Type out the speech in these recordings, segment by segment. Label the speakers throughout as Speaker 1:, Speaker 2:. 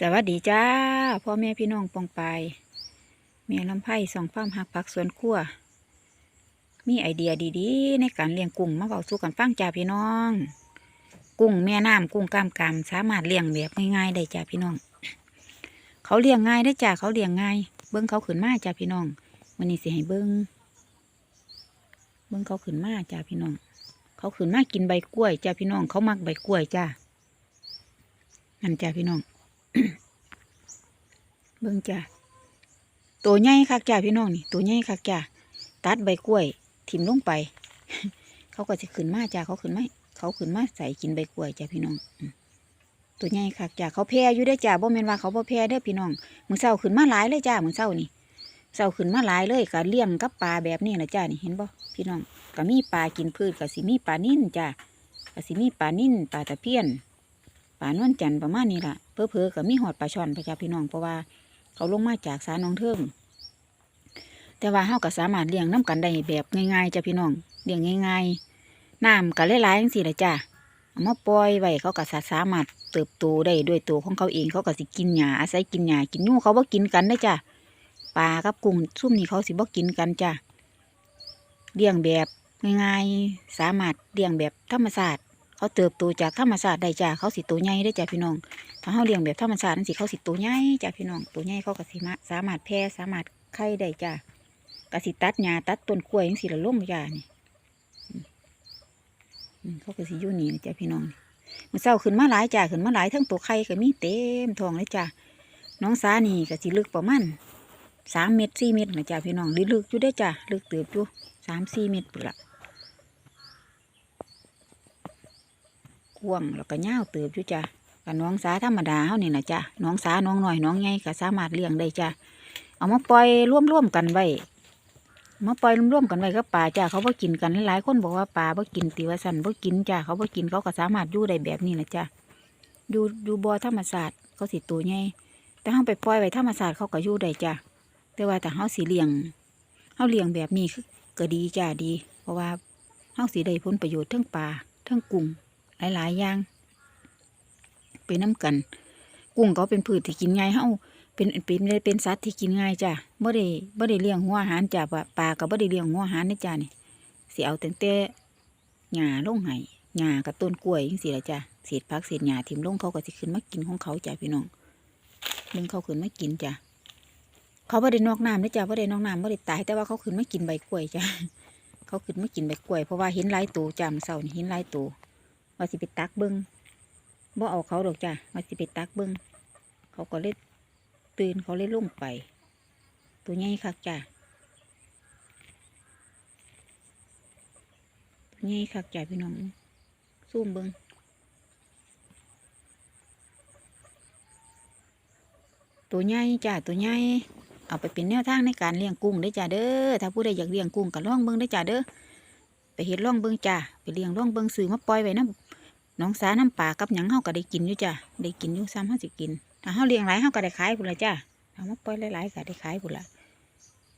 Speaker 1: สวัสดีจ้าพ่อแม่พี่น้องปองไปายแม่ลำไผ่สองฟามหักผักสวนครัวมีไอเดียดีๆ ในการเลี้ยงกุ้งมาเบาสู่กันฟังจ้าพี่น้อง กุ้งแม่น้ำกุ้งกล้ามกำสามารถเลี้ยงแบบง่ายๆได้จ้าพี่น้อง เขาเลี้ยงง่ายได้จ้าเขาเลี้ยงง่าย เบิ้งเขาขึ้นมาจ้าพี่น้องวันนี้สิให้เบิ้งเบิ้งเขาขึ้นมาจ้าพี่น้อง เขาขึ้นมากินใบกล้วยจ้าพี่น้องเขามักใบกล้วยจ้านั่นจ้าพี่น้อง เบิ่งจ้าตัวใหญ่คักจ้าพี่น้องนี่ตัวใหญ่คักจ้าตัดใบกล้วย ถิ่มลงไป เขาก็จะขึ้นมาจ้าเขาขึ้นมาเขาขึ้นมาใส่กินใบกล้วยจ้าพี่น้องตัวใหญ่คักจ้าเขาแพ้อยู่ได้จ้าบ่แม่นว่าเขาบ่แพ้เด้อพี่น้องมื้อเช้าขึ้นมาหลายเลยจ้ามื้อเช้านี่เช้าขึ้นมาหลายเลยก็เลี้ยงกับปลาแบบนี้นะจ้านี่เห็นบ่พี่น้องก็มีปลากินพืชก็สิมีปลานิ่นจ้าก็สิมีปลานิ่นปลาตะเพียนป่านวลจันทร์ประมาณนี้ล่ะเพอเพอก็มีหอดปลาช่อนพะจ้าพี่น้องเพราะว่า เขาลงมาจากสาหนองเทิงแต่ว่าเฮาก็สามารถเลี้ยงน้ำกันได้แบบง่ายๆจ้ะพี่น้องเลี้ยงง่ายๆน้ำก็หลายๆจังซี่ละจ้ะเอามาปล่อยไว้เขาก็สาสามารถเติบโตได้ด้วยตัวของเขาเองเขาก็สิกินหญ้าอาศัยกินหญ้ากินหยูเขาบ่กินกันได้จ้ะปลากับกุ้งซุ่มนี่เขาสิบ่กินกันจ้ะเลี้ยงแบบง่ายๆสามารถเลี้ยงแบบธรรมชาติ เขาเติบโตจากธรรมชาติได้จ้าเขาสิตัวใหญ่ได้จ้าพี่น้อง ถ้าเขาเลี้ยงแบบธรรมชาตินั่นสิเขาสิตัวใหญ่จ้าพี่น้องตัวใหญ่เขาก็สิมาสามารถแพร่สามารถไข่ได้จ้ากสิตัดหญ้าตัดต้นกล้วยจังสิละลงจ้านี่อืมอืมเขาก็สิยู่นี่จ้าพี่น้องมันเศร้าขึ้นมาหลายจ้าขึ้นมาหลายทั้งตัวไข่ก็มีเต็มท้องเลยจ้าน้องสานี่ก็สิลึกประมาณสามเมตรสี่เมตรนะจ้าพี่น้องลึกๆอยู่ได้จ้าลึกเติบอยู่สามสี่เมตรปุ่นละ กวางแล้วก็ยาเติบอยู่จ้ะกับน้องสาธรรมดาเฮานี่นะจ้ะน้องสาน้องหน้อยน้องใหญ่ก็สามารถเลี้ยงได้จ้ะเอามาปล่อยร่วมๆกันไว้มาปล่อยร่วมๆกันไว้กับปลาจ้ะเขาบ่กินกันหลายคนบอกว่าปลาบ่กินติวสันบ่กินจ้ะเขาบ่กินเขาก็สามารถอยู่ได้แบบนี้นะจ้ะอยู่อยู่บ่อธรรมศาสตร์เขาสิตัวใหญ่แต่เฮาไปปล่อยไว้ธรรมศาสตร์เขาก็อยู่ได้จ้ะแต่ว่าแต่เฮาสิเลี้ยงเฮาเลี้ยงแบบนี้คือก็ดีจ้ะดี เพราะว่าเฮาสิได้ผลประโยชน์ทั้งปลาทั้งกุ้ง หลาย ๆ อย่าง ไปน้ำกัน กุ้งก็เป็นพืชที่กินง่ายเฮาเป็นเป็นเป็นสัตว์ที่กินง่ายจ้ะบ่ได้บ่ได้เลี้ยงหัวอาหารจ้ะปลาปลาก็บ่ได้เลี้ยงหัวอาหารนะจ้ะนี่สิเอาแต่แต่หญ้าลงให้หญ้ากับต้นกล้วยจังซี่ละจ้ะเศษผักเศษหญ้าทิ่มลงเขาก็สิขึ้นมากินของเขาจ้ะพี่น้องมึงเขาขึ้นมากินจ้ะเขาบ่ได้นอกน้ำนะจ้ะบ่ได้นอกน้ำบ่ได้ตายแต่ว่าเขาขึ้นมากินใบกล้วยจ้ะเขาขึ้นมากินใบกล้วยเพราะว่าเห็นหลายตัวจ้ะเช้าเห็นหลายตัว ว่าสิไปตักเบิงบ่เอาเขาดอกจ้ะว่าสิไปตักเบิงเขาก็เลยตื่นเขาเลยลงไป ตัวใหญ่คักจ้ะตัวใหญ่คักจ้ะพี่น้องซูมเบิงตัวใหญ่จ้ะตัวใหญ่เอาไปเป็นแนวทางในการเลี้ยงกุ้งได้จ้ะเด้อถ้าผู้ใดอยากเลี้ยงกุ้งก็ลองเบิงได้จ้ะเด้อ ไปเห็ดลองเบิงจ้ะไปเลี้ยงลองเบิงซื้อมาปล่อยไว้นะน้องสาน้ำปลากับหยังเฮาก็ได้กินอยู่จ้ะได้กินอยู่ซ้ำเฮาสิกินถ้าเฮาเลี้ยงหลายเฮาก็ได้ขายพุ่นละจ้ะเอามาปล่อยหลายๆก็ได้ขายพุ่นละ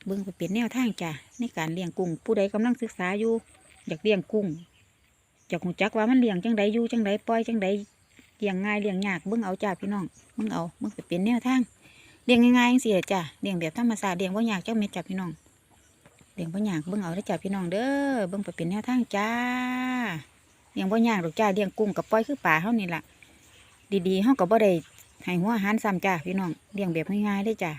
Speaker 1: เบิ่งไปเป็นแนวทางจ้ะในการเลี้ยงกุ้งผู้ใดกำลังศึกษาอยู่ อยากเลี้ยงกุ้งอยากหูจักว่ามันเลี้ยงจังใดอยู่จังใดปล่อยจังใดเลี้ยงง่ายเลี้ยงยากเบิ่งเอาจ้ะพี่น้องเบิ่งเอาเบิ่งไปเป็นแนวทางเลี้ยงง่ายๆจังซี่แหละจ้ะเลี้ยงแบบธรรมชาติเลี้ยงบ่ายากจักเม็ดจ้ะพี่น้อง ลี้ยงบ่ยากเบิ่งเอาได้จ้าพี่น้องเด้อเบิ่งไปเป็นแนวทางจ้าเลี้ยงบ่ยากดอกจ้าเลี้ยงกุ้งกับปล่อยคือป่าเฮานี่ล่ะ ดีๆเฮาก็บ่ได้ให้หัวอาหารซ้ำจ้าพี่น้องเลี้ยงแบบง่ายๆได้จ้า